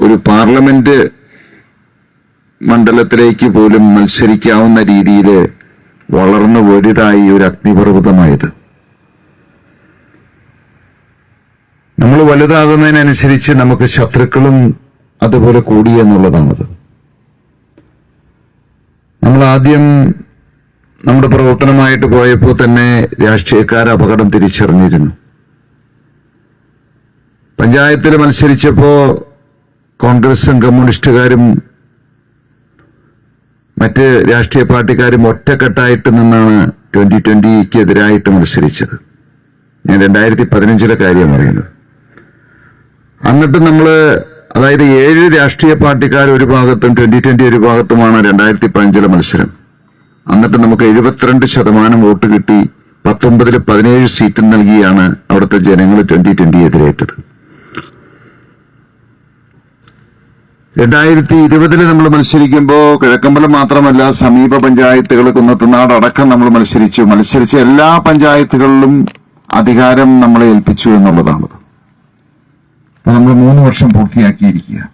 ഒരു പാർലമെന്റ് മണ്ഡലത്തിലേക്ക് പോലും മത്സരിക്കാവുന്ന രീതിയിൽ വളർന്നു വലുതായി ഒരു അഗ്നിപർവതമായത്. നമ്മൾ വലുതാകുന്നതിനനുസരിച്ച് നമുക്ക് ശത്രുക്കളും അതുപോലെ കൂടി എന്നുള്ളതാണത്. നമ്മൾ ആദ്യം നമ്മുടെ പ്രവർത്തനമായിട്ട് പോയപ്പോൾ തന്നെ രാഷ്ട്രീയക്കാർ അപകടം തിരിച്ചറിഞ്ഞിരുന്നു. പഞ്ചായത്തിൽ മത്സരിച്ചപ്പോ കോൺഗ്രസും കമ്മ്യൂണിസ്റ്റുകാരും മറ്റ് രാഷ്ട്രീയ പാർട്ടിക്കാരും ഒറ്റക്കെട്ടായിട്ട് നിന്നാണ് ട്വന്റി ട്വന്റിക്ക് എതിരായിട്ട് മത്സരിച്ചത്. ഞാൻ രണ്ടായിരത്തി പതിനഞ്ചിലെ കാര്യം പറയുന്നത് എന്നിട്ട് നമ്മൾ അതായത് ഏഴ് രാഷ്ട്രീയ പാർട്ടിക്കാർ ഒരു ഭാഗത്തും ട്വന്റി ട്വന്റി ഒരു ഭാഗത്തുമാണ് രണ്ടായിരത്തി പതിനഞ്ചിലെ മത്സരം. എന്നിട്ട് നമുക്ക് എഴുപത്തിരണ്ട് ശതമാനം വോട്ട് കിട്ടി പത്തൊമ്പതിൽ പതിനേഴ് സീറ്റ് നൽകിയാണ് അവിടുത്തെ ജനങ്ങൾ ട്വന്റി ട്വന്റി എതിരേറ്റത് രണ്ടായിരത്തി ഇരുപതിൽ നമ്മൾ മത്സരിക്കുമ്പോൾ കിഴക്കമ്പലം മാത്രമല്ല സമീപ പഞ്ചായത്തുകൾ കുന്നത്തുനാട് അടക്കം നമ്മൾ മത്സരിച്ചു. മത്സരിച്ച എല്ലാ പഞ്ചായത്തുകളിലും അധികാരം നമ്മളെ ഏൽപ്പിച്ചു എന്നുള്ളതാണ്. നമ്മൾ മൂന്ന് വർഷം പൂർത്തിയാക്കിയിരിക്കുക.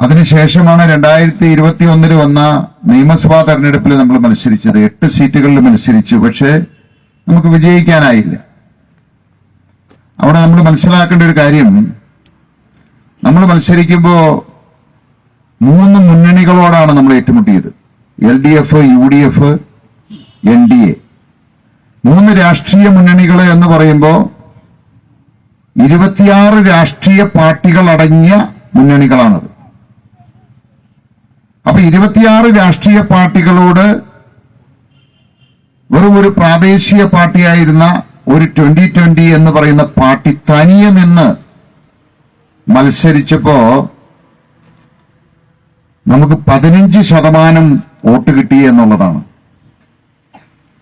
അതിനുശേഷമാണ് രണ്ടായിരത്തി ഇരുപത്തി ഒന്നിൽ വന്ന നിയമസഭാ തെരഞ്ഞെടുപ്പിൽ നമ്മൾ മത്സരിച്ചത്. എട്ട് സീറ്റുകളിൽ മത്സരിച്ചു. പക്ഷേ നമുക്ക് വിജയിക്കാനായില്ല. അവിടെ നമ്മൾ മനസ്സിലാക്കേണ്ട ഒരു കാര്യം നമ്മൾ മത്സരിക്കുമ്പോ മൂന്ന് മുന്നണികളോടാണ് നമ്മൾ ഏറ്റുമുട്ടിയത്. L D F U D F N D A. മൂന്ന് രാഷ്ട്രീയ മുന്നണികൾ എന്ന് പറയുമ്പോൾ ഇരുപത്തിയാറ് രാഷ്ട്രീയ പാർട്ടികൾ അടങ്ങിയ മുന്നണികളാണത്. അപ്പൊ ഇരുപത്തിയാറ് രാഷ്ട്രീയ പാർട്ടികളോട് വെറും ഒരു പ്രാദേശിക പാർട്ടിയായിരുന്ന ഒരു ട്വന്റി ട്വന്റി എന്ന് പറയുന്ന പാർട്ടി തനിയെ നിന്ന് മത്സരിച്ചപ്പോ നമുക്ക് പതിനഞ്ച് ശതമാനം വോട്ട് കിട്ടി എന്നുള്ളതാണ്.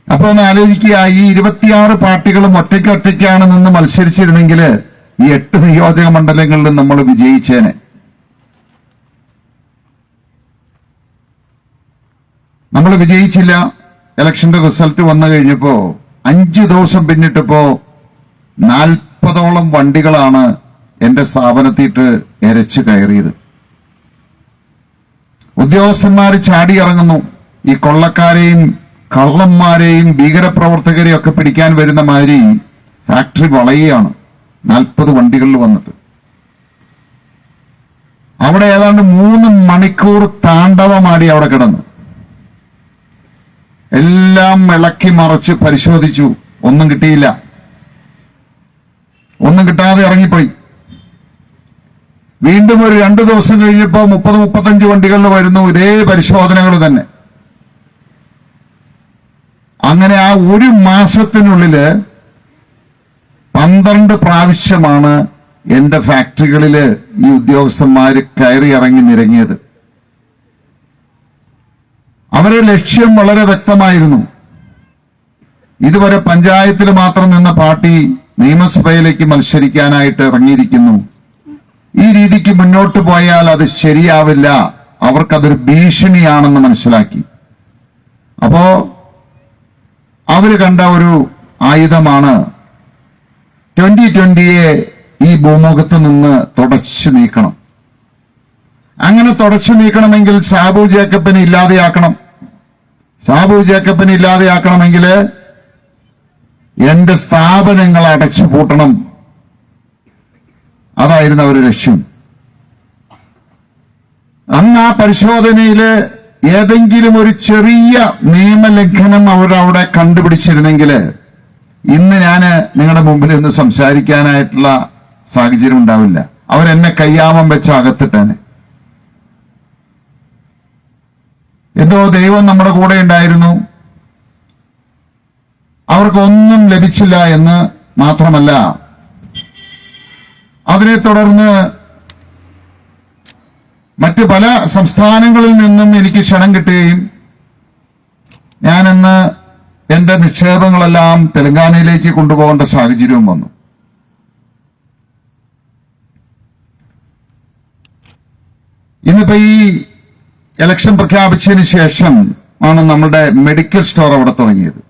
അപ്പൊ ഒന്ന് ആലോചിക്കുക ഈ ഇരുപത്തിയാറ് പാർട്ടികളും ഒറ്റയ്ക്ക് ഒറ്റയ്ക്കാണ് നിന്ന് മത്സരിച്ചിരുന്നെങ്കിൽ ഈ എട്ട് നിയോജക മണ്ഡലങ്ങളിലും നമ്മൾ വിജയിച്ചേനെ. നമ്മൾ വിജയിച്ചില്ല. ഇലക്ഷന്റെ റിസൾട്ട് വന്നു കഴിഞ്ഞപ്പോ അഞ്ചു ദിവസം പിന്നിട്ടപ്പോ നാൽപ്പതോളം വണ്ടികളാണ് എന്റെ സ്ഥാപനത്തിട്ട് എരച്ച് കയറിയത്. ഉദ്യോഗസ്ഥന്മാർ ചാടിയിറങ്ങുന്നു ഈ കൊള്ളക്കാരെയും കള്ളന്മാരെയും ഭീകരപ്രവർത്തകരെയും ഒക്കെ പിടിക്കാൻ വരുന്ന മാതിരി ഫാക്ടറി വളയുകയാണ്. നാൽപ്പത് വണ്ടികളിൽ വന്നിട്ട്. അവിടെ ഏതാണ്ട് മൂന്ന് മണിക്കൂർ താണ്ഡവമാടി അവിടെ കിടന്നു. എല്ലാം ഇളക്കി മറച്ച് പരിശോധിച്ചു. ഒന്നും കിട്ടിയില്ല. ഒന്നും കിട്ടാതെ ഇറങ്ങിപ്പോയി. വീണ്ടും ഒരു രണ്ടു ദിവസം കഴിഞ്ഞപ്പോ മുപ്പത് മുപ്പത്തഞ്ച് വണ്ടികളിൽ വരുന്നു ഇതേ പരിശോധനകൾ തന്നെ. അങ്ങനെ ആ ഒരു മാസത്തിനുള്ളിൽ പന്ത്രണ്ട് പ്രാവശ്യമാണ് എന്റെ ഫാക്ടറികളിൽ ഈ ഉദ്യോഗസ്ഥന്മാര് കയറി ഇറങ്ങി നിരങ്ങിയത്. അവരുടെ ലക്ഷ്യം വളരെ വ്യക്തമായിരുന്നു. ഇതുവരെ പഞ്ചായത്തിൽ മാത്രം നിന്ന പാർട്ടി നിയമസഭയിലേക്ക് മത്സരിക്കാനായിട്ട് ഇറങ്ങിയിരിക്കുന്നു. ഈ രീതിക്ക് മുന്നോട്ട് പോയാൽ അത് ശരിയാവില്ല. അവർക്കതൊരു ഭീഷണിയാണെന്ന് മനസ്സിലാക്കി. അപ്പോ അവർ കണ്ട ഒരു ആയുധമാണ് ട്വന്റി ട്വന്റിയെ ഈ ഭൂമുഖത്ത് നിന്ന് തുടച്ചു നീക്കണം. അങ്ങനെ തുടച്ചു നീക്കണമെങ്കിൽ സാബു ജേക്കപ്പിനെ ഇല്ലാതെയാക്കണം. സാബു ജേക്കപ്പിനെ ഇല്ലാതെയാക്കണമെങ്കിൽ എന്റെ സ്ഥാപനങ്ങൾ അടച്ചു പൂട്ടണം അതായിരുന്നു അവരുടെ ലക്ഷ്യം. അന്ന് ആ പരിശോധനയിൽ ഏതെങ്കിലും ഒരു ചെറിയ നിയമലംഘനം അവർ അവിടെ കണ്ടുപിടിച്ചിരുന്നെങ്കിൽ ഇന്ന് ഞാൻ നിങ്ങളുടെ മുമ്പിൽ ഒന്ന് സംസാരിക്കാനായിട്ടുള്ള സാഹചര്യം ഉണ്ടാവില്ല. അവരെന്നെ കയ്യാമം വെച്ച് അകത്തിട്ടാണ്. എന്തോ ദൈവം നമ്മുടെ കൂടെ ഉണ്ടായിരുന്നു. അവർക്കൊന്നും ലഭിച്ചില്ല എന്ന് മാത്രമല്ല അതിനെ തുടർന്ന് മറ്റ് പല സംസ്ഥാനങ്ങളിൽ നിന്നും എനിക്ക് ക്ഷണം കിട്ടുകയും ഞാനിന്ന് എന്റെ നിക്ഷേപങ്ങളെല്ലാം തെലങ്കാനയിലേക്ക് കൊണ്ടുപോകേണ്ട സാഹചര്യവും വന്നു. ഇന്നിപ്പോ ഈ ഇലക്ഷൻ പ്രഖ്യാപിച്ചതിന് ശേഷം ആണ് നമ്മുടെ മെഡിക്കൽ സ്റ്റോർ അവിടെ തുടങ്ങിയത്.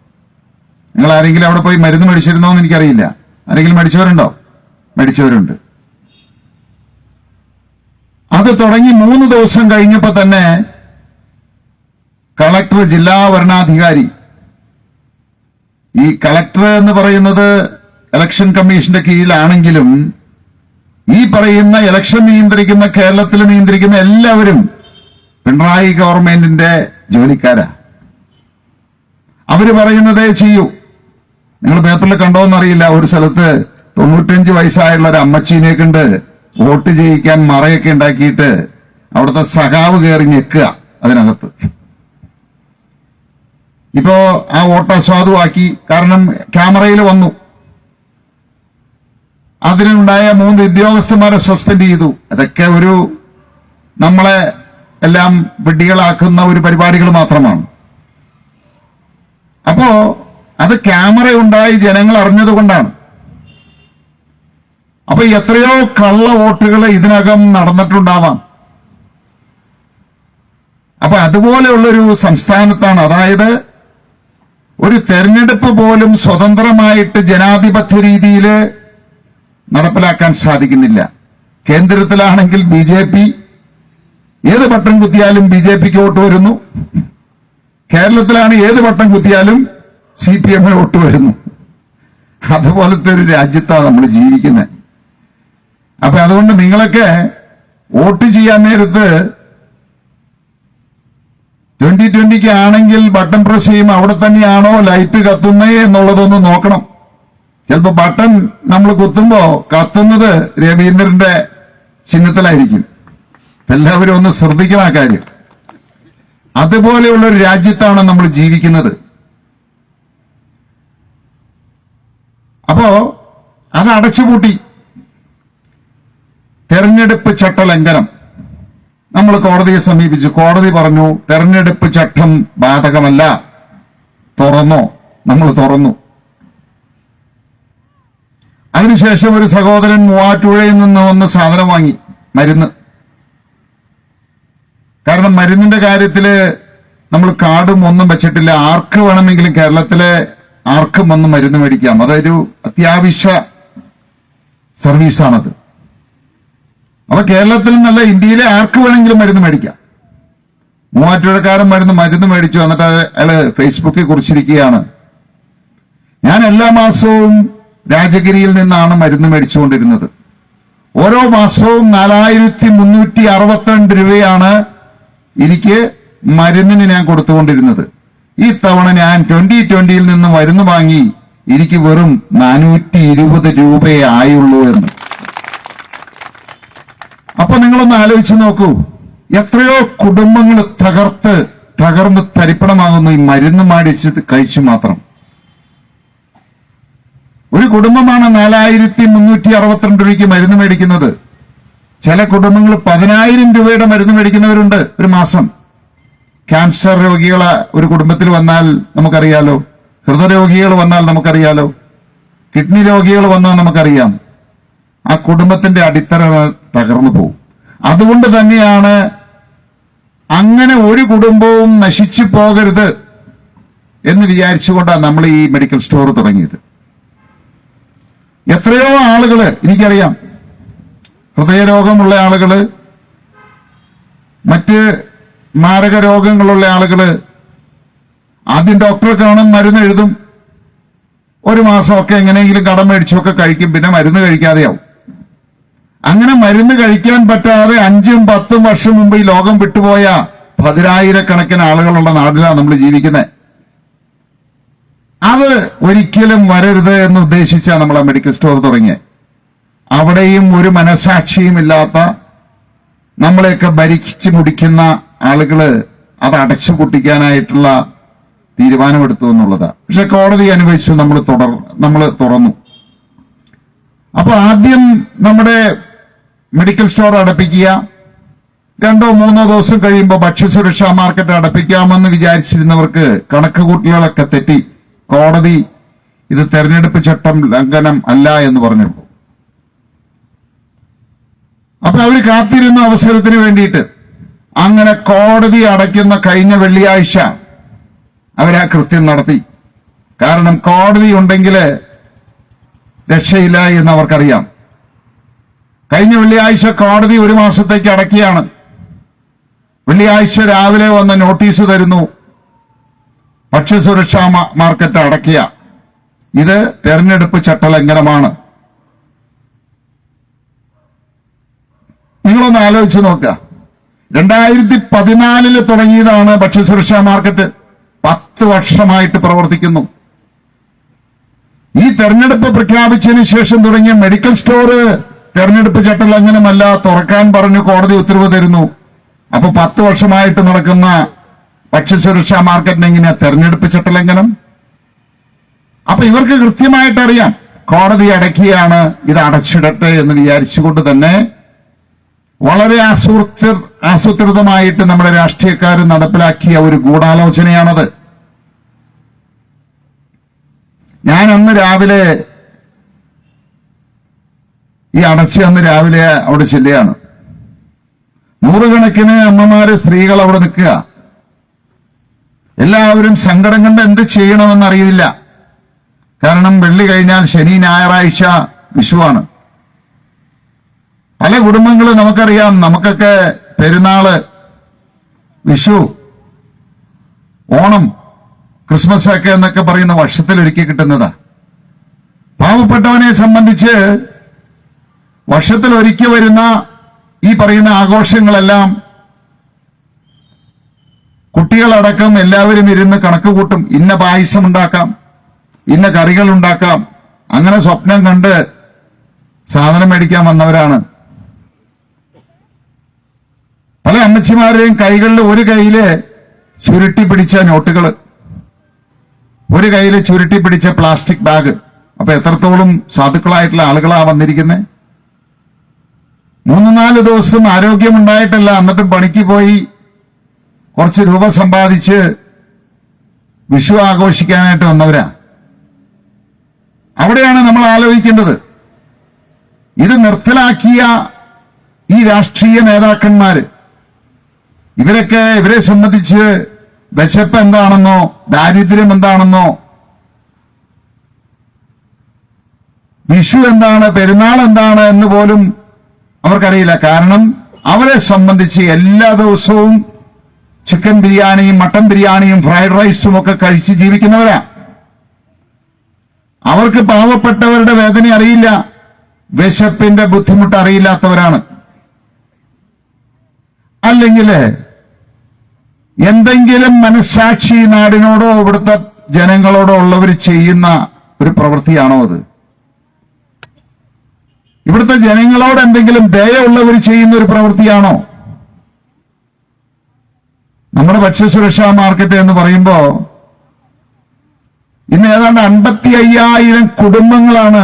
നിങ്ങൾ ആരെങ്കിലും അവിടെ പോയി മരുന്ന് മേടിച്ചിരുന്നോ എന്ന് എനിക്കറിയില്ല. ആരെങ്കിലും മേടിച്ചവരുണ്ടോ? മേടിച്ചവരുണ്ട്. അത് തുടങ്ങി മൂന്ന് ദിവസം കഴിഞ്ഞപ്പോ തന്നെ കളക്ടർ ജില്ലാ വരണാധികാരി ഈ കളക്ടർ എന്ന് പറയുന്നത് ഇലക്ഷൻ കമ്മീഷന്റെ കീഴിലാണെങ്കിലും ഈ പറയുന്ന ഇലക്ഷൻ നിയന്ത്രിക്കുന്ന കേരളത്തിൽ നിയന്ത്രിക്കുന്ന എല്ലാവരും പിണറായി ഗവൺമെന്റിന്റെ ജോലിക്കാരാ. അവർ പറയുന്നതേ ചെയ്യൂ. നിങ്ങൾ പേപ്പറിൽ കണ്ടോന്നറിയില്ല ഒരു സ്ഥലത്ത് തൊണ്ണൂറ്റഞ്ച് വയസ്സായുള്ള ഒരു അമ്മച്ചീനെ കണ്ട് വോട്ട് ചെയ്യിക്കാൻ മറയൊക്കെ ഉണ്ടാക്കിയിട്ട് അവിടുത്തെ സഖാവ് കയറി ഞെക്കുക അതിനകത്ത്. ഇപ്പോ ആ വോട്ട് അസ്വാദുവാക്കി കാരണം ക്യാമറയിൽ വന്നു. അതിനുണ്ടായ മൂന്ന് ഉദ്യോഗസ്ഥന്മാരെ സസ്പെൻഡ് ചെയ്തു. അതൊക്കെ ഒരു നമ്മളെ എല്ലാം വിഡ്ഢികളാക്കുന്ന ഒരു പരിപാടികൾ മാത്രമാണ്. അപ്പോ അത് ക്യാമറ ഉണ്ടായി ജനങ്ങൾ അറിഞ്ഞതുകൊണ്ടാണ്. അപ്പൊ എത്രയോ കള്ള വോട്ടുകൾ ഇതിനകം നടന്നിട്ടുണ്ടാവാം. അപ്പൊ അതുപോലെയുള്ളൊരു സംസ്ഥാനത്താണ്. അതായത് ഒരു തെരഞ്ഞെടുപ്പ് പോലും സ്വതന്ത്രമായിട്ട് ജനാധിപത്യ രീതിയിൽ നടപ്പിലാക്കാൻ സാധിക്കുന്നില്ല. കേന്ദ്രത്തിലാണെങ്കിൽ ബി ജെ പി. ഏത് ബട്ടൺ കുത്തിയാലും ബി ജെ പിക്ക് വോട്ട് വരുന്നു. കേരളത്തിലാണ് ഏത് ബട്ടൺ കുത്തിയാലും സി പി എമ്മിന് വോട്ട് വരുന്നു. അതുപോലത്തെ ഒരു രാജ്യത്താണ് നമ്മൾ ജീവിക്കുന്നത്. അപ്പൊ അതുകൊണ്ട് നിങ്ങളൊക്കെ വോട്ട് ചെയ്യാൻ നേരത്ത് ട്വന്റി ട്വന്റിക്ക് ആണെങ്കിൽ ബട്ടൺ പ്രസ് ചെയ്യും അവിടെ തന്നെയാണോ ലൈറ്റ് കത്തുന്നേ എന്നുള്ളതൊന്ന് നോക്കണം. ചിലപ്പോ ബട്ടൺ നമ്മൾ കുത്തുമ്പോ കത്തുന്നത് രവീന്ദ്രന്റെ ചിഹ്നത്തിലായിരിക്കും. എല്ലാവരും ഒന്ന് ശ്രദ്ധിക്കണം ആ കാര്യം. അതുപോലെയുള്ള ഒരു രാജ്യത്താണ് നമ്മൾ ജീവിക്കുന്നത്. അപ്പോ അത് അടച്ചുപൂട്ടി. തെരഞ്ഞെടുപ്പ് ചട്ടലംഘനം. നമ്മൾ കോടതിയെ സമീപിച്ചു. കോടതി പറഞ്ഞു തെരഞ്ഞെടുപ്പ് ചട്ടം ബാധകമല്ല. തുറന്നോ. നമ്മൾ തുറന്നു. അതിനുശേഷം ഒരു സഹോദരൻ മൂവാറ്റുപുഴയിൽ നിന്ന് വന്ന് സാധനം വാങ്ങി മരുന്ന്. കാരണം മരുന്നിന്റെ കാര്യത്തിൽ നമ്മൾ കാർഡും ഒന്നും വെച്ചിട്ടില്ല. ആർക്ക് വേണമെങ്കിലും കേരളത്തിലെ ആർക്കും വന്ന് മരുന്ന് മേടിക്കാം. അതൊരു അത്യാവശ്യ സർവീസാണത്. അപ്പൊ കേരളത്തിൽ നിന്നല്ല ഇന്ത്യയിലെ ആർക്ക് വേണമെങ്കിലും മരുന്ന് മേടിക്കാം. മൂവാറ്റുപുഴക്കാരൻ മരുന്ന് മരുന്ന് മേടിച്ചു എന്നിട്ട് അയാൾ ഫേസ്ബുക്കിൽ കുറിച്ചിരിക്കുകയാണ്. ഞാൻ എല്ലാ മാസവും രാജഗിരിയിൽ നിന്നാണ് മരുന്ന് മേടിച്ചുകൊണ്ടിരുന്നത്. ഓരോ മാസവും നാലായിരത്തി മുന്നൂറ്റി അറുപത്തിരണ്ട് രൂപയാണ് എനിക്ക് മരുന്നിന് ഞാൻ കൊടുത്തുകൊണ്ടിരുന്നത്. ഈ തവണ ഞാൻ ട്വന്റി ട്വന്റിയിൽ നിന്ന് മരുന്ന് വാങ്ങി എനിക്ക് വെറും നാനൂറ്റി ഇരുപത് രൂപയേ ആയുള്ളൂ എന്ന്. അപ്പൊ നിങ്ങളൊന്ന് ആലോചിച്ച് നോക്കൂ. എത്രയോ കുടുംബങ്ങൾ തകർത്ത് തകർന്ന് തരിപ്പണമാകുന്നു ഈ മരുന്ന് മാടിച്ച് കഴിച്ചു മാത്രം. ഒരു കുടുംബമാണ് നാലായിരത്തി മുന്നൂറ്റി അറുപത്തിരണ്ട് രൂപയ്ക്ക് മരുന്ന് മേടിക്കുന്നത്. ചില കുടുംബങ്ങൾ പതിനായിരം രൂപയുടെ മരുന്ന് മേടിക്കുന്നവരുണ്ട് ഒരു മാസം. ക്യാൻസർ രോഗികളെ ഒരു കുടുംബത്തിൽ വന്നാൽ നമുക്കറിയാലോ. ഹൃദയരോഗികൾ വന്നാൽ നമുക്കറിയാലോ. കിഡ്നി രോഗികൾ വന്നാൽ നമുക്കറിയാം. ആ കുടുംബത്തിന്റെ അടിത്തറ തകർന്നു പോകും. അതുകൊണ്ട് തന്നെയാണ് അങ്ങനെ ഒരു കുടുംബവും നശിച്ചു പോകരുത് എന്ന് വിചാരിച്ചുകൊണ്ടാണ് നമ്മൾ ഈ മെഡിക്കൽ സ്റ്റോർ തുടങ്ങിയത്. എത്രയോ ആളുകൾ എനിക്കറിയാം ഹൃദയരോഗമുള്ള ആളുകൾ മറ്റ് മാരക രോഗങ്ങളുള്ള ആളുകൾ ആദ്യം ഡോക്ടറെ കാണും മരുന്ന് എഴുതും. ഒരു മാസമൊക്കെ എങ്ങനെയെങ്കിലും കടം മേടിച്ചൊക്കെ കഴിക്കും പിന്നെ മരുന്ന് കഴിക്കാതെയാവും. അങ്ങനെ മരുന്ന് കഴിക്കാൻ പറ്റാതെ അഞ്ചും പത്തും വർഷം മുമ്പ് ഈ ലോകം വിട്ടുപോയ പതിനായിരക്കണക്കിന് ആളുകളുള്ള നാട്ടിലാണ് നമ്മൾ ജീവിക്കുന്നത് അത് ഒരിക്കലും വരരുത് എന്ന് ഉദ്ദേശിച്ചാണ് നമ്മൾ ആ മെഡിക്കൽ സ്റ്റോർ തുടങ്ങിയത് അവിടെയും ഒരു മനസാക്ഷിയും ഇല്ലാത്ത നമ്മളെയൊക്കെ ഭരിച്ചു മുടിക്കുന്ന ആളുകൾ അത് അടച്ചു പൊട്ടിക്കാനായിട്ടുള്ള തീരുമാനമെടുത്തു എന്നുള്ളതാണ് പക്ഷെ കോടതി അനുവദിച്ചു നമ്മൾ തുടർ നമ്മൾ തുറന്നു. അപ്പൊ ആദ്യം നമ്മുടെ മെഡിക്കൽ സ്റ്റോർ അടപ്പിക്കുക. രണ്ടോ മൂന്നോ ദിവസം കഴിയുമ്പോൾ ഭക്ഷ്യസുരക്ഷാ മാർക്കറ്റ് അടപ്പിക്കാമെന്ന് വിചാരിച്ചിരുന്നവർക്ക് കണക്ക് കൂട്ടലുകളൊക്കെ തെറ്റി. കോടതി ഇത് തെരഞ്ഞെടുപ്പ് ചട്ടം ലംഘനം അല്ല എന്ന് പറഞ്ഞു. അപ്പൊ അവർ കാത്തിരുന്ന അവസരത്തിന് വേണ്ടിയിട്ട് അങ്ങനെ കോടതി അടയ്ക്കുന്ന കഴിഞ്ഞ വെള്ളിയാഴ്ച അവരാ കൃത്യം നടത്തി. കാരണം കോടതി ഉണ്ടെങ്കിൽ രക്ഷയില്ല എന്ന് അവർക്കറിയാം. കഴിഞ്ഞ വെള്ളിയാഴ്ച കോടതി ഒരു മാസത്തേക്ക് അടക്കിയാണ്. വെള്ളിയാഴ്ച രാവിലെ വന്ന് നോട്ടീസ് തരുന്നു. ഭക്ഷ്യസുരക്ഷാ മാർക്കറ്റ് അടക്കിയ. ഇത് തെരഞ്ഞെടുപ്പ് ചട്ടലംഘനമാണ്. നിങ്ങളൊന്ന് ആലോചിച്ച് നോക്കുക. രണ്ടായിരത്തി പതിനാലിൽ തുടങ്ങിയതാണ് ഭക്ഷ്യസുരക്ഷാ മാർക്കറ്റ്. പത്ത് വർഷമായിട്ട് പ്രവർത്തിക്കുന്നു. ഈ തെരഞ്ഞെടുപ്പ് പ്രഖ്യാപിച്ചതിന് ശേഷം തുടങ്ങിയ മെഡിക്കൽ സ്റ്റോർ തെരഞ്ഞെടുപ്പ് ചട്ടലംഘനമല്ല തുറക്കാൻ പറഞ്ഞു കോടതി ഉത്തരവ് തരുന്നു. അപ്പൊ പത്ത് വർഷമായിട്ട് നടക്കുന്ന ഭക്ഷ്യസുരക്ഷാ മാർക്കറ്റിന് എങ്ങനെയാ തെരഞ്ഞെടുപ്പ് ചട്ടലംഘനം? അപ്പൊ ഇവർക്ക് കൃത്യമായിട്ട് അറിയാം കോടതി അടക്കിയാണ് ഇത് അടച്ചിടട്ടെ എന്ന് വിചാരിച്ചുകൊണ്ട് തന്നെ വളരെ ആസൂത്ര ആസൂത്രിതമായിട്ട് നമ്മുടെ രാഷ്ട്രീയക്കാർ നടപ്പിലാക്കിയ ഒരു ഗൂഢാലോചനയാണത്. ഞാൻ അന്ന് രാവിലെ ഈ അടച്ചി അന്ന് രാവിലെ അവിടെ ചെല്ലുകയാണ്. നൂറുകണക്കിന് അമ്മമാര് സ്ത്രീകൾ അവിടെ നിൽക്കുക. എല്ലാവരും സങ്കടം കണ്ട് എന്ത് ചെയ്യണമെന്നറിയില്ല കാരണം വെള്ളി കഴിഞ്ഞാൽ ശനി ഞായറാഴ്ച വിഷുവാണ്. പല കുടുംബങ്ങളും നമുക്കറിയാം നമുക്കൊക്കെ പെരുന്നാൾ വിഷു ഓണം ക്രിസ്മസ് ഒക്കെ എന്നൊക്കെ പറയുന്ന വർഷത്തിൽ വർഷത്തിലൊരിക്കൽ കിട്ടുന്നതാ. പാവപ്പെട്ടവനെ സംബന്ധിച്ച് വർഷത്തിലൊരിക്കൽ വരുന്ന ഈ പറയുന്ന ആഘോഷങ്ങളെല്ലാം കുട്ടികളടക്കം എല്ലാവരും ഇരുന്ന് കണക്ക് കൂട്ടും ഇന്ന പായസം ഉണ്ടാക്കാം ഇന്ന കറികൾ ഉണ്ടാക്കാം അങ്ങനെ സ്വപ്നം കണ്ട് സാധനം മേടിക്കാൻ വന്നവരാണ്. പല അമ്മച്ചിമാരുടെയും കൈകളിൽ ഒരു കൈയിൽ ചുരുട്ടി പിടിച്ച നോട്ടുകൾ ഒരു കയ്യിൽ ചുരുട്ടി പിടിച്ച പ്ലാസ്റ്റിക് ബാഗ്. അപ്പൊ എത്രത്തോളം സാധുക്കളായിട്ടുള്ള ആളുകളാണ് വന്നിരിക്കുന്നത് മൂന്ന് നാല് ദിവസം ആരോഗ്യമുണ്ടായിട്ടല്ല. എന്നിട്ടും പണിക്ക് പോയി കുറച്ച് രൂപ സമ്പാദിച്ച് വിഷു ആഘോഷിക്കാനായിട്ട് വന്നവരാ. അവിടെയാണ് നമ്മൾ ആലോചിക്കേണ്ടത്. ഇത് നിർത്തലാക്കിയ ഈ രാഷ്ട്രീയ നേതാക്കന്മാര് ഇവരൊക്കെ ഇവരെ സംബന്ധിച്ച് വിശപ്പ് എന്താണെന്നോ ദാരിദ്ര്യം എന്താണെന്നോ വിഷു എന്താണ് പെരുന്നാൾ എന്താണ് എന്ന് പോലും അവർക്കറിയില്ല. കാരണം അവരെ സംബന്ധിച്ച് എല്ലാ ദിവസവും ചിക്കൻ ബിരിയാണിയും മട്ടൻ ബിരിയാണിയും ഫ്രൈഡ് റൈസും ഒക്കെ കഴിച്ച് ജീവിക്കുന്നവരാ. അവർക്ക് പാവപ്പെട്ടവരുടെ വേദന അറിയില്ല. വിശപ്പിന്റെ ബുദ്ധിമുട്ട് അറിയില്ലാത്തവരാണ്. അല്ലെങ്കിൽ എന്തെങ്കിലും മനസാക്ഷി നാടിനോടോ ഇവിടുത്തെ ജനങ്ങളോടോ ഉള്ളവർ ചെയ്യുന്ന ഒരു പ്രവൃത്തിയാണോ അത്? ഇവിടുത്തെ ജനങ്ങളോട് എന്തെങ്കിലും ദയുള്ളവർ ചെയ്യുന്ന ഒരു പ്രവൃത്തിയാണോ? നമ്മുടെ ഭക്ഷ്യസുരക്ഷാ മാർക്കറ്റ് എന്ന് പറയുമ്പോ ഇന്ന് ഏതാണ്ട് അൻപത്തി അയ്യായിരം കുടുംബങ്ങളാണ്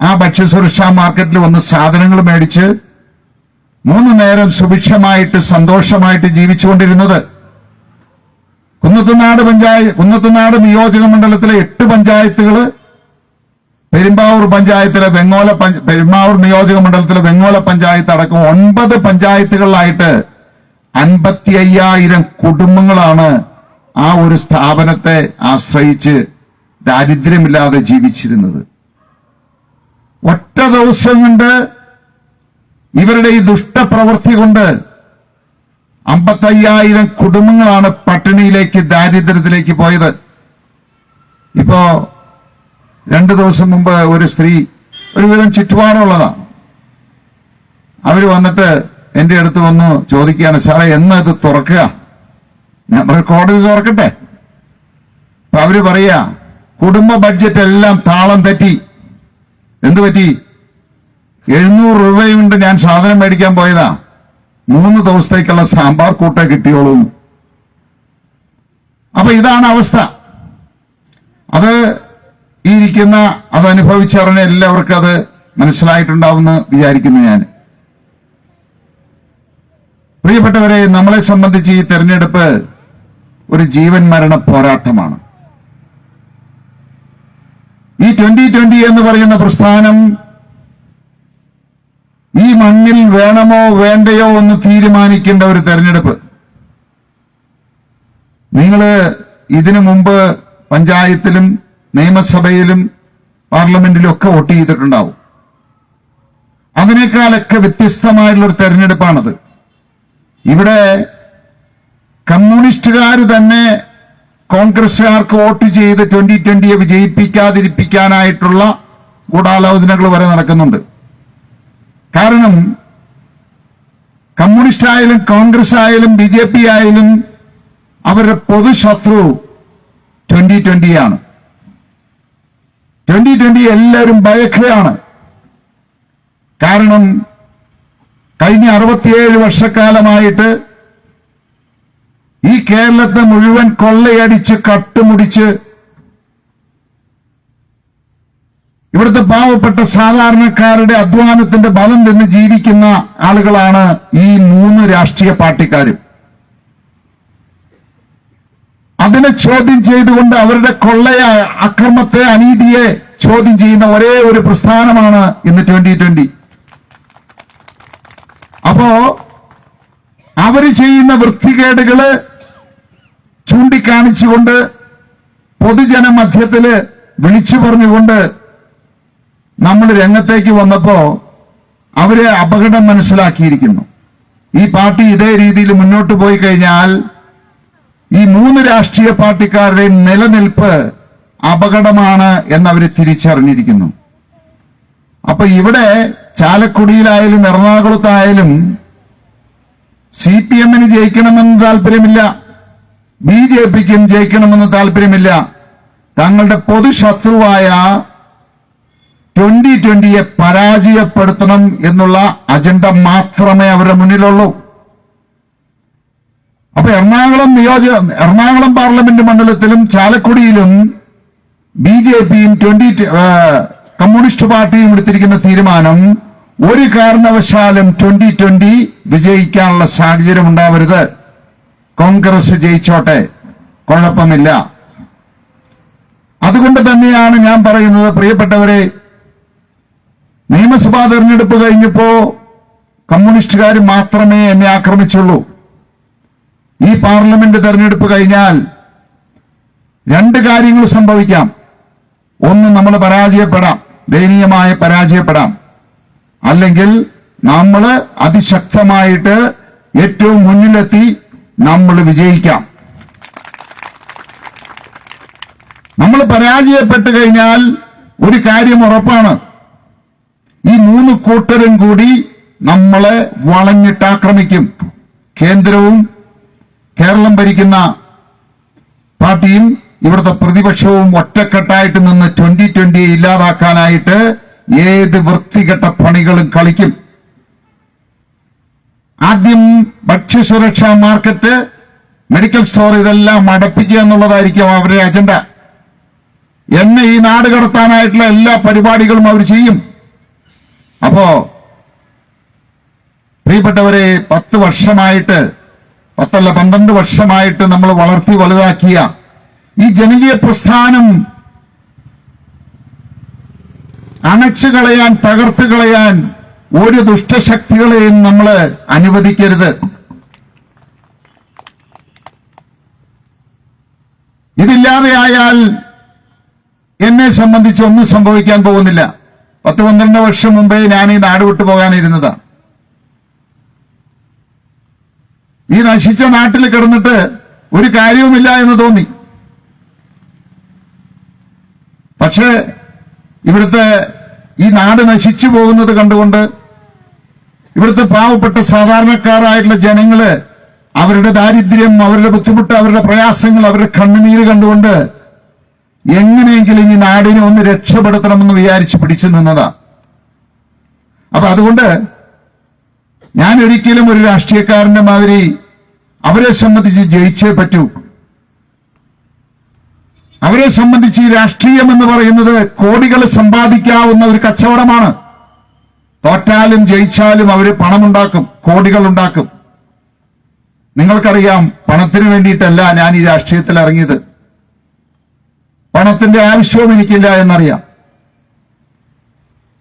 ആ ഭക്ഷ്യസുരക്ഷാ മാർക്കറ്റിൽ വന്ന് സാധനങ്ങൾ മേടിച്ച് മൂന്ന് നേരം സുഭിക്ഷമായിട്ട് സന്തോഷമായിട്ട് ജീവിച്ചുകൊണ്ടിരുന്നത്. കുന്നത്തുനാട് പഞ്ചായത്ത് കുന്നത്തുനാട് നിയോജക മണ്ഡലത്തിലെ എട്ട് പഞ്ചായത്തുകൾ പെരുമ്പാവൂർ പഞ്ചായത്തിലെ വെങ്ങോല പെരുമ്പാവൂർ നിയോജക മണ്ഡലത്തിലെ വെങ്ങോല പഞ്ചായത്ത് അടക്കം ഒൻപത് പഞ്ചായത്തുകളിലായിട്ട് അൻപത്തി അയ്യായിരം കുടുംബങ്ങളാണ് ആ ഒരു സ്ഥാപനത്തെ ആശ്രയിച്ച് ദാരിദ്ര്യമില്ലാതെ ജീവിച്ചിരുന്നത്. ഒറ്റ ദിവസം കൊണ്ട് ഇവരുടെ ഈ ദുഷ്ടപ്രവൃത്തി കൊണ്ട് അമ്പത്തയ്യായിരം കുടുംബങ്ങളാണ് പട്ടിണിയിലേക്ക് ദാരിദ്ര്യത്തിലേക്ക് പോയത്. ഇപ്പോ രണ്ടു ദിവസം മുമ്പ് ഒരു സ്ത്രീ ഒരുവിധം ചുറ്റുപാടുള്ളതാണ് അവർ വന്നിട്ട് എന്റെ അടുത്ത് വന്നു ചോദിക്കുകയാണ് സാറേ എന്ന് ഇത് തുറക്കുക? ഞാൻ കോടതി തുറക്കട്ടെ. അപ്പൊ അവർ പറയാ കുടുംബ ബഡ്ജറ്റ് എല്ലാം താളം തെറ്റി. എന്ത് പറ്റി? എഴുന്നൂറ് രൂപയുണ്ട് ഞാൻ സാധനം മേടിക്കാൻ പോയതാ. മൂന്ന് ദിവസത്തേക്കുള്ള സാമ്പാർ കൂട്ടേ കിട്ടിയോളൂ. അപ്പൊ ഇതാണ് അവസ്ഥ. അത് ഇരിക്കുന്ന അത് അനുഭവിച്ചറിഞ്ഞ എല്ലാവർക്കും അത് മനസ്സിലായിട്ടുണ്ടാവുമെന്ന് വിചാരിക്കുന്നു ഞാൻ. പ്രിയപ്പെട്ടവരെ നമ്മളെ സംബന്ധിച്ച് ഈ തെരഞ്ഞെടുപ്പ് ഒരു ജീവൻ മരണ പോരാട്ടമാണ്. ഈ ട്വന്റി ട്വന്റി എന്ന് പറയുന്ന പ്രസ്ഥാനം ഈ മണ്ണിൽ വേണമോ വേണ്ടയോ എന്ന് തീരുമാനിക്കേണ്ട ഒരു തെരഞ്ഞെടുപ്പ്. നിങ്ങൾ ഇതിനു മുമ്പ് പഞ്ചായത്തിലും നിയമസഭയിലും പാർലമെന്റിലും ഒക്കെ വോട്ട് ചെയ്തിട്ടുണ്ടാവും. അതിനേക്കാളൊക്കെ വ്യത്യസ്തമായിട്ടുള്ള ഒരു തെരഞ്ഞെടുപ്പാണത്. ഇവിടെ കമ്മ്യൂണിസ്റ്റുകാർ തന്നെ കോൺഗ്രസുകാർക്ക് വോട്ട് ചെയ്ത് ട്വന്റി ട്വന്റിയെ വിജയിപ്പിക്കാതിരിപ്പിക്കാനായിട്ടുള്ള ഗൂഢാലോചനകൾ വരെ നടക്കുന്നുണ്ട്. കാരണം കമ്മ്യൂണിസ്റ്റ് ആയാലും കോൺഗ്രസ് ആയാലും ബി ജെ പി ആയാലും അവരുടെ പൊതുശത്രു ട്വന്റി ട്വന്റിയാണ് ട്വന്റി ട്വന്റി എല്ലാവരും ഭയക്കുകയാണ്. കാരണം കഴിഞ്ഞ അറുപത്തിയേഴ് വർഷക്കാലമായിട്ട് ഈ കേരളത്തെ മുഴുവൻ കൊള്ളയടിച്ച് കട്ടുമുടിച്ച് ഇവിടുത്തെ പാവപ്പെട്ട സാധാരണക്കാരുടെ അധ്വാനത്തിന്റെ ബലം തന്നെ ജീവിക്കുന്ന ആളുകളാണ് ഈ മൂന്ന് രാഷ്ട്രീയ പാർട്ടിക്കാരും. അതിനെ ചോദ്യം ചെയ്തുകൊണ്ട് അവരുടെ കൊള്ളയ അക്രമത്തെ അനീതിയെ ചോദ്യം ചെയ്യുന്ന ഒരേ ഒരു പ്രസ്ഥാനമാണ് ഇന്ന് ട്വന്റി ട്വന്റി. അപ്പോ അവർ ചെയ്യുന്ന വൃത്തികേടുകൾ ചൂണ്ടിക്കാണിച്ചുകൊണ്ട് പൊതുജന മധ്യത്തിൽ വിളിച്ചു പറഞ്ഞുകൊണ്ട് നമ്മൾ രംഗത്തേക്ക് വന്നപ്പോ അവർ അപകടം മനസ്സിലാക്കിയിരിക്കുന്നു. ഈ പാർട്ടി ഇതേ രീതിയിൽ മുന്നോട്ട് പോയി കഴിഞ്ഞാൽ ഈ മൂന്ന് രാഷ്ട്രീയ പാർട്ടിക്കാരുടെയും നിലനിൽപ്പ് അപകടമാണ് എന്നവര് തിരിച്ചറിഞ്ഞിരിക്കുന്നു. അപ്പൊ ഇവിടെ ചാലക്കുടിയിലായാലും എറണാകുളത്തായാലും സി പി എമ്മിന് ജയിക്കണമെന്ന് താല്പര്യമില്ല ബി ജെ പിക്കും ജയിക്കണമെന്ന് താല്പര്യമില്ല. തങ്ങളുടെ പൊതുശത്രുവായ ട്വന്റി ട്വന്റിയെ പരാജയപ്പെടുത്തണം എന്നുള്ള അജണ്ട മാത്രമേ അവരുടെ മുന്നിലുള്ളൂ. അപ്പൊ എറണാകുളം നിയോജക എറണാകുളം പാർലമെന്റ് മണ്ഡലത്തിലും ചാലക്കുടിയിലും ബി ജെ പിയും ട്വന്റി കമ്മ്യൂണിസ്റ്റ് പാർട്ടിയും എടുത്തിരിക്കുന്ന തീരുമാനം ഒരു കാരണവശാലും ട്വന്റി ട്വന്റി വിജയിക്കാനുള്ള സാഹചര്യം ഉണ്ടാവരുത്. കോൺഗ്രസ് ജയിച്ചോട്ടെ. കുഴപ്പമില്ല. അതുകൊണ്ട് തന്നെയാണ് ഞാൻ പറയുന്നത് പ്രിയപ്പെട്ടവരെ നിയമസഭാ തെരഞ്ഞെടുപ്പ് കഴിഞ്ഞപ്പോ കമ്മ്യൂണിസ്റ്റുകാർ മാത്രമേ എന്നെ ആക്രമിച്ചുള്ളൂ. ഈ പാർലമെന്റ് തെരഞ്ഞെടുപ്പ് കഴിഞ്ഞാൽ രണ്ട് കാര്യങ്ങൾ സംഭവിക്കാം. ഒന്ന് നമ്മൾ പരാജയപ്പെടാം. ദയനീയമായ പരാജയപ്പെടാം. അല്ലെങ്കിൽ നമ്മൾ അതിശക്തമായിട്ട് ഏറ്റവും മുന്നിലെത്തി നമ്മൾ വിജയിക്കാം. നമ്മൾ പരാജയപ്പെട്ടു കഴിഞ്ഞാൽ ഒരു കാര്യം ഉറപ്പാണ്. ഈ മൂന്ന് കൂട്ടരും കൂടി നമ്മളെ വളഞ്ഞിട്ട് ആക്രമിക്കും കേന്ദ്രവും കേരളം ഭരിക്കുന്ന പാർട്ടിയും ഇവിടുത്തെ പ്രതിപക്ഷവും ഒറ്റക്കെട്ടായിട്ട് നിന്ന് ട്വന്റി ട്വന്റിയെ ഇല്ലാതാക്കാനായിട്ട് ഏത് വൃത്തികെട്ട പണികളും കളിക്കും. ആദ്യം ഭക്ഷ്യസുരക്ഷാ മാർക്കറ്റ് മെഡിക്കൽ സ്റ്റോർ ഇതെല്ലാം അടപ്പിക്കുക എന്നുള്ളതായിരിക്കും അവരുടെ അജണ്ട എന്നെ ഈ നാട് കടത്താനായിട്ടുള്ള എല്ലാ പരിപാടികളും അവർ ചെയ്യും. അപ്പോ പ്രിയപ്പെട്ടവരെ പത്ത് വർഷമായിട്ട് പത്തല്ല പന്ത്രണ്ട് വർഷമായിട്ട് നമ്മൾ വളർത്തി വലുതാക്കിയ ഈ ജനകീയ പ്രസ്ഥാനം അണച്ചു കളയാൻ തകർത്ത് കളയാൻ ഒരു ദുഷ്ടശക്തികളെയും നമ്മൾ അനുവദിക്കരുത്. ഇതില്ലാതെയായാൽ എന്നെ സംബന്ധിച്ച് ഒന്നും സംഭവിക്കാൻ പോകുന്നില്ല. പത്ത് പന്ത്രണ്ട് വർഷം മുമ്പേ ഞാൻ ഈ നാട് വിട്ടു പോകാനിരുന്നതാണ് ഈ നശിച്ച നാട്ടിൽ കിടന്നിട്ട് ഒരു കാര്യവുമില്ല എന്ന് തോന്നി. പക്ഷേ ഇവിടുത്തെ ഈ നാട് നശിച്ചു പോകുന്നത് കണ്ടുകൊണ്ട് ഇവിടുത്തെ പാവപ്പെട്ട സാധാരണക്കാരായിട്ടുള്ള ജനങ്ങൾ അവരുടെ ദാരിദ്ര്യം അവരുടെ ബുദ്ധിമുട്ട് അവരുടെ പ്രയാസങ്ങൾ അവരുടെ കണ്ണുനീര് കണ്ടുകൊണ്ട് എങ്ങനെയെങ്കിലും ഈ നാടിനെ ഒന്ന് രക്ഷപ്പെടുത്തണമെന്ന് വിചാരിച്ച് പിടിച്ചു നിന്നതാ. അപ്പൊ അതുകൊണ്ട് ഞാൻ ഒരിക്കലും ഒരു രാഷ്ട്രീയക്കാരന്റെ മാതിരി അവരെ സംബന്ധിച്ച് ജയിച്ചേ പറ്റൂ. അവരെ സംബന്ധിച്ച് രാഷ്ട്രീയം എന്ന് പറയുന്നത് കോടികൾ സമ്പാദിക്കാവുന്ന ഒരു കച്ചവടമാണ്. തോറ്റാലും ജയിച്ചാലും അവർ പണമുണ്ടാക്കും കോടികൾ ഉണ്ടാക്കും നിങ്ങൾക്കറിയാം പണത്തിന് വേണ്ടിയിട്ടല്ല ഞാൻ ഈ രാഷ്ട്രീയത്തിൽ ഇറങ്ങിയത്. പണത്തിന്റെ ആവശ്യവും എനിക്കില്ല എന്നറിയാം.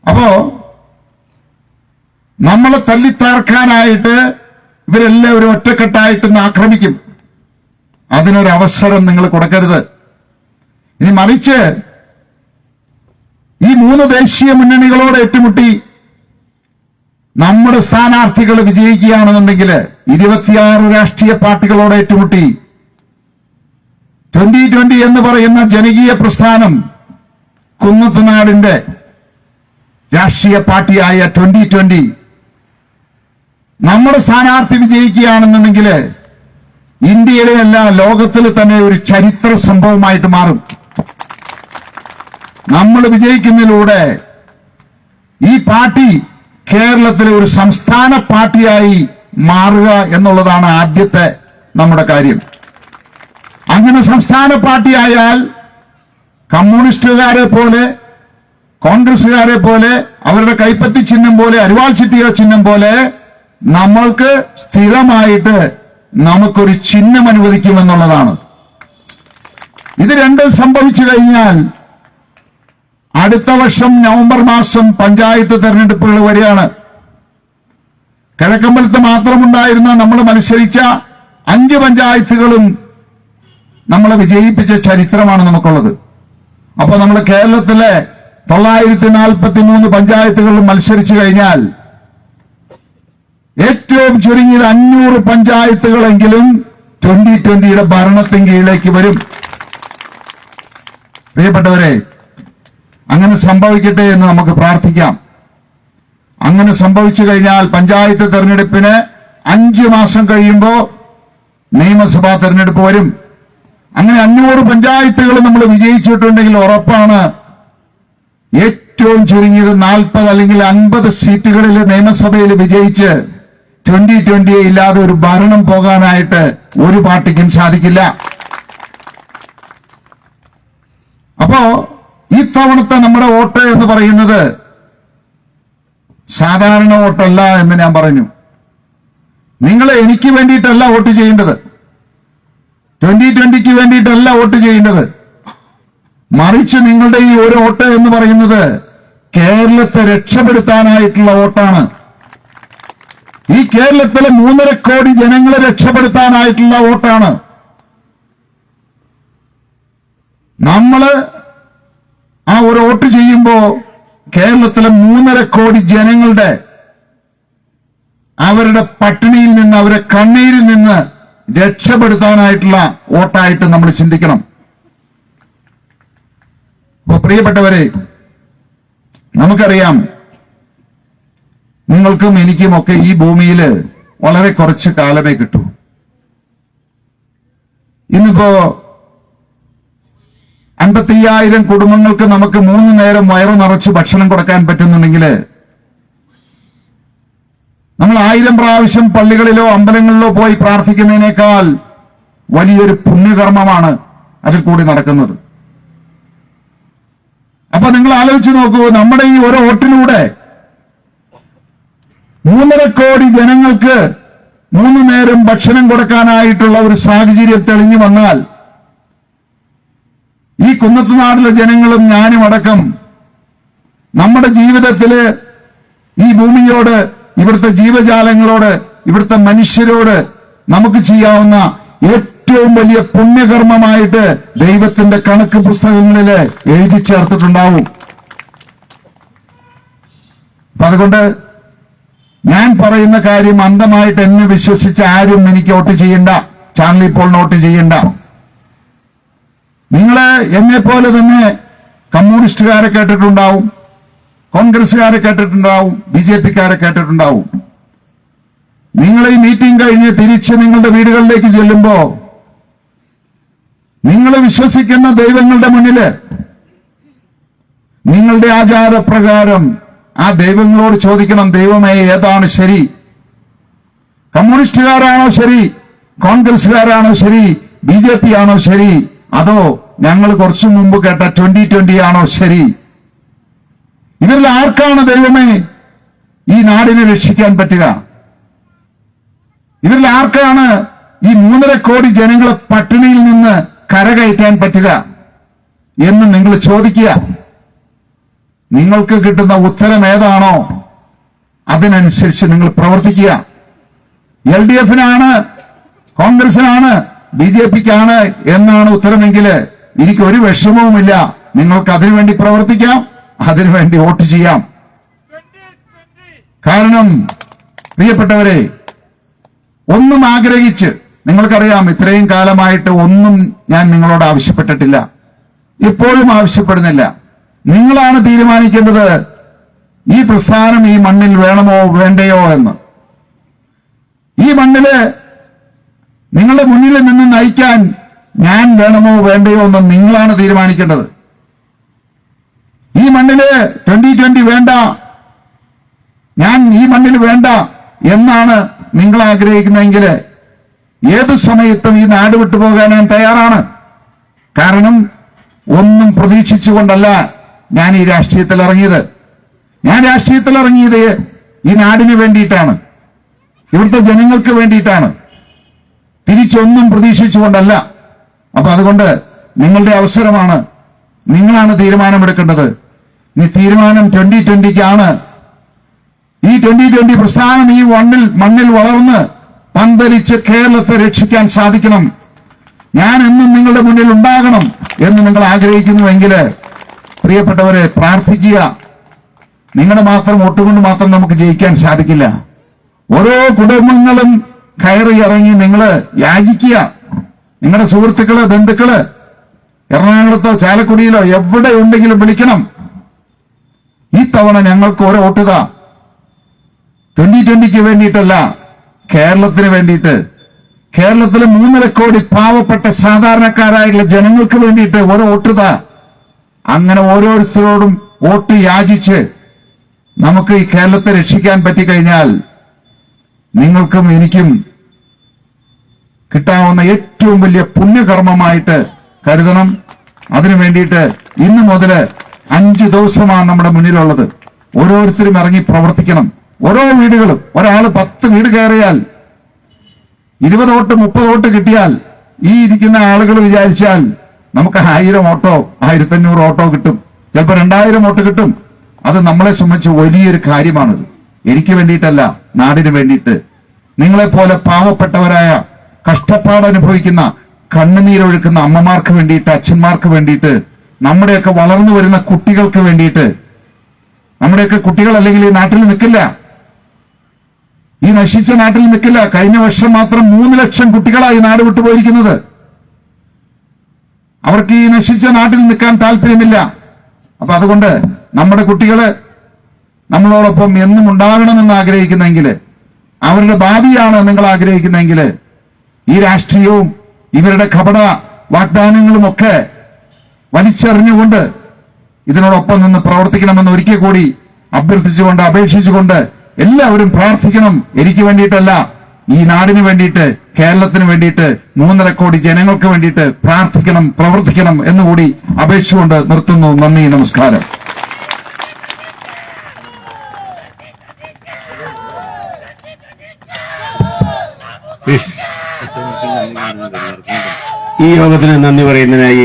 അപ്പോ നമ്മളെ തല്ലിത്താർക്കാനായിട്ട് ഇവരെല്ലാവരും ഒറ്റക്കെട്ടായിട്ട് ഇന്ന് ആക്രമിക്കും. അതിനൊരവസരം നിങ്ങൾ കൊടുക്കരുത്. ഇനി മറിച്ച് ഈ മൂന്ന് ദേശീയ മുന്നണികളോട് ഏറ്റുമുട്ടി നമ്മുടെ സ്ഥാനാർത്ഥികൾ വിജയിക്കുകയാണെന്നുണ്ടെങ്കിൽ ഇരുപത്തിയാറ് രാഷ്ട്രീയ പാർട്ടികളോട് ഏറ്റുമുട്ടി ട്വന്റി ട്വന്റി എന്ന് പറയുന്ന ജനകീയ പ്രസ്ഥാനം കുന്നത്തുനാടിന്റെ രാഷ്ട്രീയ പാർട്ടിയായ ട്വന്റി ട്വന്റി നമ്മുടെ സ്ഥാനാർത്ഥി വിജയിക്കുകയാണെന്നുണ്ടെങ്കിൽ ഇന്ത്യയിലെ അല്ല ലോകത്തിൽ തന്നെ ഒരു ചരിത്ര സംഭവമായിട്ട് മാറും. നമ്മൾ വിജയിക്കുന്നതിലൂടെ ഈ പാർട്ടി കേരളത്തിലെ ഒരു സംസ്ഥാന പാർട്ടിയായി മാറുക എന്നുള്ളതാണ് ആദ്യത്തെ നമ്മുടെ കാര്യം. അങ്ങനെ സംസ്ഥാന പാർട്ടിയായാൽ കമ്മ്യൂണിസ്റ്റുകാരെ പോലെ കോൺഗ്രസുകാരെ പോലെ അവരുടെ കൈപ്പത്തി ചിഹ്നം പോലെ അരിവാൾ ചിട്ടിയ ചിഹ്നം പോലെ നമ്മൾക്ക് സ്ഥിരമായിട്ട് നമുക്കൊരു ചിഹ്നം അനുവദിക്കുമെന്നുള്ളതാണ്. ഇത് രണ്ടും സംഭവിച്ചു കഴിഞ്ഞാൽ അടുത്ത വർഷം നവംബർ മാസം പഞ്ചായത്ത് തെരഞ്ഞെടുപ്പുകൾ വരികയാണ് കിഴക്കമ്പലത്ത് മാത്രമുണ്ടായിരുന്ന നമ്മൾ മത്സരിച്ച അഞ്ച് പഞ്ചായത്തുകളും നമ്മളെ വിജയിപ്പിച്ച ചരിത്രമാണ് നമുക്കുള്ളത്. അപ്പൊ നമ്മൾ കേരളത്തിലെ തൊള്ളായിരത്തി നാൽപ്പത്തി മൂന്ന് പഞ്ചായത്തുകളിൽ മത്സരിച്ചു കഴിഞ്ഞാൽ ഏറ്റവും ചുരുങ്ങിയത് അഞ്ഞൂറ് പഞ്ചായത്തുകളെങ്കിലും ട്വന്റി ട്വന്റിയുടെ ഭരണത്തിന് കീഴിലേക്ക് വരും. പ്രിയപ്പെട്ടവരെ അങ്ങനെ സംഭവിക്കട്ടെ എന്ന് നമുക്ക് പ്രാർത്ഥിക്കാം. അങ്ങനെ സംഭവിച്ചു കഴിഞ്ഞാൽ പഞ്ചായത്ത് തെരഞ്ഞെടുപ്പിന് അഞ്ചു മാസം കഴിയുമ്പോൾ നിയമസഭാ തെരഞ്ഞെടുപ്പ് വരും. അങ്ങനെ അഞ്ഞൂറ് പഞ്ചായത്തുകൾ നമ്മൾ വിജയിച്ചിട്ടുണ്ടെങ്കിൽ ഉറപ്പാണ് ഏറ്റവും ചുരുങ്ങിയത് നാൽപ്പത് അല്ലെങ്കിൽ അൻപത് സീറ്റുകളിൽ നിയമസഭയിൽ വിജയിച്ച് ട്വന്റി ട്വന്റിയെ ഇല്ലാതെ ഒരു ഭരണം പോകാനായിട്ട് ഒരു പാർട്ടിക്കും സാധിക്കില്ല. അപ്പോ ഇത്തവണത്തെ നമ്മുടെ വോട്ട് എന്ന് പറയുന്നത് സാധാരണ വോട്ടല്ല എന്ന് ഞാൻ പറഞ്ഞു. നിങ്ങൾ എനിക്ക് വേണ്ടിയിട്ടല്ല വോട്ട് ചെയ്യേണ്ടത്. ട്വന്റി ട്വന്റിക്ക് വേണ്ടിയിട്ടല്ല വോട്ട് ചെയ്യേണ്ടത്. മറിച്ച് നിങ്ങളുടെ ഈ ഒരു വോട്ട് എന്ന് പറയുന്നത് കേരളത്തെ രക്ഷപ്പെടുത്താനായിട്ടുള്ള വോട്ടാണ്. ഈ കേരളത്തിലെ മൂന്നര കോടി ജനങ്ങളെ രക്ഷപ്പെടുത്താനായിട്ടുള്ള വോട്ടാണ്. നമ്മൾ ആ ഒരു വോട്ട് ചെയ്യുമ്പോ കേരളത്തിലെ മൂന്നര കോടി ജനങ്ങളുടെ അവരുടെ പട്ടിണിയിൽ നിന്ന് അവരെ കണ്ണീരിൽ നിന്ന് രക്ഷപ്പെടുത്താനായിട്ടുള്ള വോട്ടായിട്ട് നമ്മൾ ചിന്തിക്കണം. അപ്പൊ പ്രിയപ്പെട്ടവരെ നമുക്കറിയാം നിങ്ങൾക്കും എനിക്കുമൊക്കെ ഈ ഭൂമിയിൽ വളരെ കുറച്ച് കാലമേ കിട്ടൂ. ഇന്നിപ്പോ അൻപത്തയ്യായിരം കുടുംബങ്ങൾക്ക് നമുക്ക് മൂന്ന് നേരം വയറു നിറച്ച് ഭക്ഷണം കൊടുക്കാൻ പറ്റുന്നുണ്ടെങ്കിൽ നമ്മൾ ആയിരം പ്രാവശ്യം പള്ളികളിലോ അമ്പലങ്ങളിലോ പോയി പ്രാർത്ഥിക്കുന്നതിനേക്കാൾ വലിയൊരു പുണ്യകർമ്മമാണ് അതിൽ കൂടി നടക്കുന്നത്. അപ്പൊ നിങ്ങൾ ആലോചിച്ച് നോക്കൂ നമ്മുടെ ഈ ഒരു വോട്ടിലൂടെ മൂന്നര കോടി ജനങ്ങൾക്ക് മൂന്ന് നേരം ഭക്ഷണം കൊടുക്കാനായിട്ടുള്ള ഒരു സാഹചര്യം തെളിഞ്ഞു വന്നാൽ ഈ കുന്നത്തുനാട്ടിലെ ജനങ്ങളും ഞാനും അടക്കം നമ്മുടെ ജീവിതത്തിൽ ഈ ഭൂമിയോട് ഇവിടുത്തെ ജീവജാലങ്ങളോട് ഇവിടുത്തെ മനുഷ്യരോട് നമുക്ക് ചെയ്യാവുന്ന ഏറ്റവും വലിയ പുണ്യകർമ്മമായിട്ട് ദൈവത്തിന്റെ കണക്ക് പുസ്തകങ്ങളിൽ എഴുതി ചേർത്തിട്ടുണ്ടാവും. അപ്പൊ അതുകൊണ്ട് ഞാൻ പറയുന്ന കാര്യം അന്ധമായിട്ട് എന്നെ വിശ്വസിച്ച് ആരും എനിക്ക് വോട്ട് ചെയ്യണ്ട. ചാനലിൽ ഇപ്പോൾ നോട്ട് ചെയ്യണ്ട. നിങ്ങൾ എന്നെ പോലെ തന്നെ കമ്മ്യൂണിസ്റ്റുകാരെ കേട്ടിട്ടുണ്ടാവും. കോൺഗ്രസ്സുകാരെ കേട്ടിട്ടുണ്ടാവും. ബി ജെ പിക്കാരെ കേട്ടിട്ടുണ്ടാവും. നിങ്ങൾ ഈ മീറ്റിംഗ് കഴിഞ്ഞ് തിരിച്ച് നിങ്ങളുടെ വീടുകളിലേക്ക് ചെല്ലുമ്പോ നിങ്ങൾ വിശ്വസിക്കുന്ന ദൈവങ്ങളുടെ മുന്നിൽ നിങ്ങളുടെ ആചാരപ്രകാരം ആ ദൈവങ്ങളോട് ചോദിക്കണം ദൈവമേ ഏതാണ് ശരി? കമ്മ്യൂണിസ്റ്റുകാരാണോ ശരി? കോൺഗ്രസ്സുകാരാണോ ശരി? ബി ജെ പി ആണോ ശരി? അതോ ഞങ്ങൾ കുറച്ചു മുമ്പ് കേട്ട ട്വന്റി ട്വന്റി ആണോ ശരി? ഇവരിൽ ആർക്കാണ് ദൈവമേ ഈ നാടിനെ രക്ഷിക്കാൻ പറ്റുക? ഇവരിൽ ആർക്കാണ് ഈ മൂന്നര കോടി ജനങ്ങളെ പട്ടിണിയിൽ നിന്ന് കരകയറ്റാൻ പറ്റുക എന്ന് നിങ്ങൾ ചോദിക്കുക? നിങ്ങൾക്ക് കിട്ടുന്ന ഉത്തരം ഏതാണോ അതിനനുസരിച്ച് നിങ്ങൾ പ്രവർത്തിക്കുക. എൽ ഡി എഫിനാണ് കോൺഗ്രസിനാണ് ബി ജെ പിക്കാണ് എന്നാണ് ഉത്തരമെങ്കിൽ എനിക്ക് ഒരു വിഷമവുമില്ല. നിങ്ങൾക്ക് അതിനുവേണ്ടി പ്രവർത്തിക്കാം അതിനുവേണ്ടി വോട്ട് ചെയ്യാം. കാരണം പ്രിയപ്പെട്ടവരെ ഒന്നും ആഗ്രഹിച്ച് നിങ്ങൾക്കറിയാം ഇത്രയും കാലമായിട്ട് ഒന്നും ഞാൻ നിങ്ങളോട് ആവശ്യപ്പെട്ടിട്ടില്ല. ഇപ്പോഴും ആവശ്യപ്പെടുന്നില്ല. നിങ്ങളാണ് തീരുമാനിക്കേണ്ടത്. ഈ പ്രസ്ഥാനം ഈ മണ്ണിൽ വേണമോ വേണ്ടയോ എന്ന്. ഈ മണ്ണിൽ നിങ്ങളുടെ മുന്നിൽ നിന്ന് നയിക്കാൻ ഞാൻ വേണമോ വേണ്ടയോ എന്ന് നിങ്ങളാണ് തീരുമാനിക്കേണ്ടത്. ഈ മണ്ണിൽ ട്വന്റി ട്വന്റി വേണ്ട. ഞാൻ ഈ മണ്ണിൽ വേണ്ട എന്നാണ് നിങ്ങൾ ആഗ്രഹിക്കുന്നതെങ്കിൽ ഏത് സമയത്തും ഈ നാട് വിട്ടു പോകാൻ ഞാൻ തയ്യാറാണ്. കാരണം ഒന്നും പ്രതീക്ഷിച്ചുകൊണ്ടല്ല ഞാൻ ഈ രാഷ്ട്രീയത്തിൽ ഇറങ്ങിയത്. ഞാൻ രാഷ്ട്രീയത്തിൽ ഇറങ്ങിയത് ഈ നാടിന് വേണ്ടിയിട്ടാണ്. ഇവിടുത്തെ ജനങ്ങൾക്ക് വേണ്ടിയിട്ടാണ്. തിരിച്ചൊന്നും പ്രതീക്ഷിച്ചുകൊണ്ടല്ല. അപ്പൊ അതുകൊണ്ട് നിങ്ങളുടെ അവസരമാണ് നിങ്ങളാണ് തീരുമാനമെടുക്കേണ്ടത്. ഈ തീരുമാനം ട്വന്റി ട്വന്റിക്കാണ്. ഈ ട്വന്റി ട്വന്റി പ്രസ്ഥാനം ഈ മണ്ണിൽ മണ്ണിൽ വളർന്ന് പന്തലിച്ച് കേരളത്തെ രക്ഷിക്കാൻ സാധിക്കണം. ഞാൻ എന്നും നിങ്ങളുടെ മുന്നിൽ ഉണ്ടാകണം എന്ന് നിങ്ങൾ ആഗ്രഹിക്കുന്നുവെങ്കിൽ പ്രിയപ്പെട്ടവരെ പ്രാർത്ഥിക്കുക. നിങ്ങളുടെ മാത്രം ഒട്ടുകൊണ്ട് മാത്രം നമുക്ക് ജയിക്കാൻ സാധിക്കില്ല. ഓരോ കുടുംബങ്ങളും കയറി ഇറങ്ങി നിങ്ങൾ യാചിക്കുക. നിങ്ങളുടെ സുഹൃത്തുക്കൾ ബന്ധുക്കൾ എറണാകുളത്തോ ചാലക്കുടിയിലോ എവിടെ ഉണ്ടെങ്കിലും വിളിക്കണം. ഈ തവണ ഞങ്ങൾക്ക് ഒരു വോട്ടുക ട്വന്റി ട്വന്റിക്ക് വേണ്ടിയിട്ടല്ല കേരളത്തിന് വേണ്ടിയിട്ട്. കേരളത്തിലെ മൂന്നര കോടി പാവപ്പെട്ട സാധാരണക്കാരായിട്ടുള്ള ജനങ്ങൾക്ക് വേണ്ടിയിട്ട് ഒരു വോട്ടുതാ അങ്ങനെ ഓരോരുത്തരോടും വോട്ട് യാചിച്ച് നമുക്ക് ഈ കേരളത്തെ രക്ഷിക്കാൻ പറ്റിക്കഴിഞ്ഞാൽ നിങ്ങൾക്കും എനിക്കും കിട്ടാവുന്ന ഏറ്റവും വലിയ പുണ്യകർമ്മമായിട്ട് കരുതണം. അതിനു വേണ്ടിയിട്ട് ഇന്ന് മുതൽ അഞ്ച് ദിവസമാണ് നമ്മുടെ മുന്നിലുള്ളത്. ഓരോരുത്തരും ഇറങ്ങി പ്രവർത്തിക്കണം. ഓരോ വീടുകളും ഒരാൾ പത്ത് വീട് കയറിയാൽ ഇരുപത് വോട്ട് മുപ്പത് വോട്ട് കിട്ടിയാൽ ഈ ഇരിക്കുന്ന ആളുകൾ വിചാരിച്ചാൽ നമുക്ക് ആയിരം ഓട്ടോ ആയിരത്തഞ്ഞൂറ് ഓട്ടോ കിട്ടും. ചിലപ്പോൾ രണ്ടായിരം വോട്ട് കിട്ടും. അത് നമ്മളെ സംബന്ധിച്ച് വലിയൊരു കാര്യമാണത്. എനിക്ക് വേണ്ടിയിട്ടല്ല നാടിന് വേണ്ടിയിട്ട്. നിങ്ങളെപ്പോലെ പാവപ്പെട്ടവരായ കഷ്ടപ്പാട് അനുഭവിക്കുന്ന കണ്ണുനീരൊഴുക്കുന്ന അമ്മമാർക്ക് വേണ്ടിയിട്ട് അച്ഛന്മാർക്ക് വേണ്ടിയിട്ട് നമ്മുടെയൊക്കെ വളർന്നു വരുന്ന കുട്ടികൾക്ക് വേണ്ടിയിട്ട് നമ്മുടെയൊക്കെ കുട്ടികൾ അല്ലെങ്കിൽ ഈ നാട്ടിൽ നിൽക്കില്ല. ഈ നശിച്ച നാട്ടിൽ നിൽക്കില്ല. കഴിഞ്ഞ വർഷം മാത്രം മൂന്ന് ലക്ഷം കുട്ടികളായി നാട് വിട്ടുപോയിരിക്കുന്നത്. അവർക്ക് ഈ നശിച്ച നാട്ടിൽ നിൽക്കാൻ താല്പര്യമില്ല. അപ്പൊ അതുകൊണ്ട് നമ്മുടെ കുട്ടികൾ നമ്മളോടൊപ്പം എന്നും ഉണ്ടാകണമെന്ന് ആഗ്രഹിക്കുന്നെങ്കിൽ അവരുടെ ഭാവിയാണ് നിങ്ങൾ ആഗ്രഹിക്കുന്നെങ്കിൽ ഈ രാഷ്ട്രീയവും ഇവരുടെ കപട വാഗ്ദാനങ്ങളുമൊക്കെ വലിച്ചെറിഞ്ഞുകൊണ്ട് ഇതിനോടൊപ്പം നിന്ന് പ്രവർത്തിക്കണമെന്ന് ഒരിക്കൽ കൂടി അഭ്യർത്ഥിച്ചുകൊണ്ട് അപേക്ഷിച്ചുകൊണ്ട് എല്ലാവരും പ്രാർത്ഥിക്കണം. എനിക്ക് വേണ്ടിയിട്ടല്ല. ഈ നാടിന് വേണ്ടിയിട്ട് കേരളത്തിന് വേണ്ടിയിട്ട് മൂന്നര കോടി ജനങ്ങൾക്ക് വേണ്ടിയിട്ട് പ്രാർത്ഥിക്കണം പ്രവർത്തിക്കണം എന്നുകൂടി അപേക്ഷകൊണ്ട് നിർത്തുന്നു. നന്ദി നമസ്കാരം. ഈ യോഗത്തിന് നന്ദി പറയുന്നതിനായി